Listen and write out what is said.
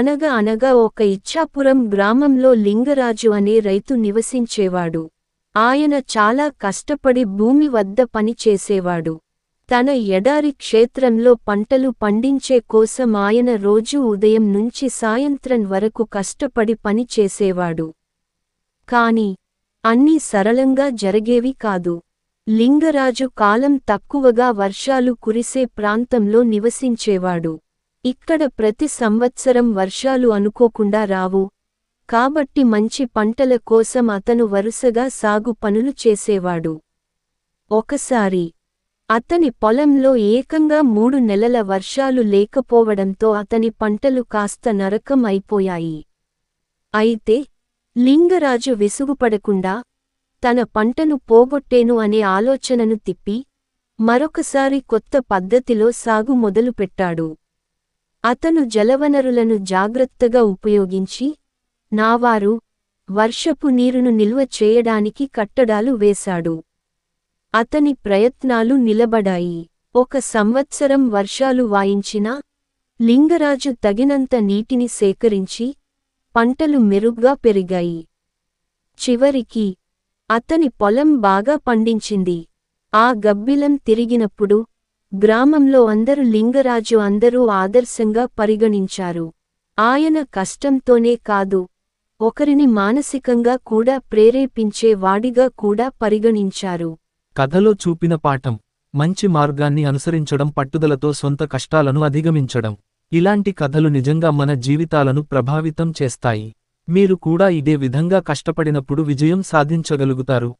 అనగా అనగా ఒక ఇచ్చాపురం గ్రామంలో లింగరాజు అనే రైతు నివసించేవాడు. ఆయన చాలా కష్టపడి భూమి వద్ద పని చేసేవాడు. తన ఎడారి క్షేత్రంలో పంటలు పండించే కోసం ఆయన రోజూ ఉదయం నుంచి సాయంత్రం వరకు కష్టపడి పని చేసేవాడు. కాని అన్నీ సరళంగా జరిగేవి కాదు. లింగరాజు కాలం తక్కువగా వర్షాలు కురిసే ప్రాంతంలో నివసించేవాడు. ఇక్కడ ప్రతి సంవత్సరం వర్షాలు అనుకోకుండా రావు. కాబట్టి మంచి పంటల కోసం అతను వరుసగా సాగు పనులు చేసేవాడు. ఒకసారి అతని పొలంలో ఏకంగా మూడు నెలల వర్షాలు లేకపోవడంతో అతని పంటలు కాస్త నరకం అయిపోయాయి. అయితే లింగరాజు విసుగుపడకుండా తన పంటను పోగొట్టేను అనే ఆలోచనను తిప్పి మరొకసారి కొత్త పద్ధతిలో సాగు మొదలుపెట్టాడు. అతను జలవనరులను జాగ్రత్తగా ఉపయోగించి నావారు వర్షపు నీరును నిల్వ చేయడానికి కట్టడాలు వేశాడు. అతని ప్రయత్నాలు నిలబడాయి. ఒక సంవత్సరం వర్షాలు వాయించినా లింగరాజు తగినంత నీటిని సేకరించి పంటలు మెరుగ్గా పెరిగాయి. చివరికి అతని పొలం బాగా పండించింది. ఆ గబ్బిలం తిరిగినప్పుడు గ్రామంలో అందరు లింగరాజు అందరూ ఆదర్శంగా పరిగణించారు. ఆయన కష్టంతోనే కాదు ఒకరిని మానసికంగా కూడా ప్రేరేపించే వాడిగా కూడా పరిగణించారు. కథలో చూపిన పాఠం మంచి మార్గాన్ని అనుసరించడం పట్టుదలతో సొంత కష్టాలను అధిగమించడం. ఇలాంటి కథలు నిజంగా మన జీవితాలను ప్రభావితం చేస్తాయి. మీరు కూడా ఇదే విధంగా కష్టపడినప్పుడు విజయం సాధించగలుగుతారు.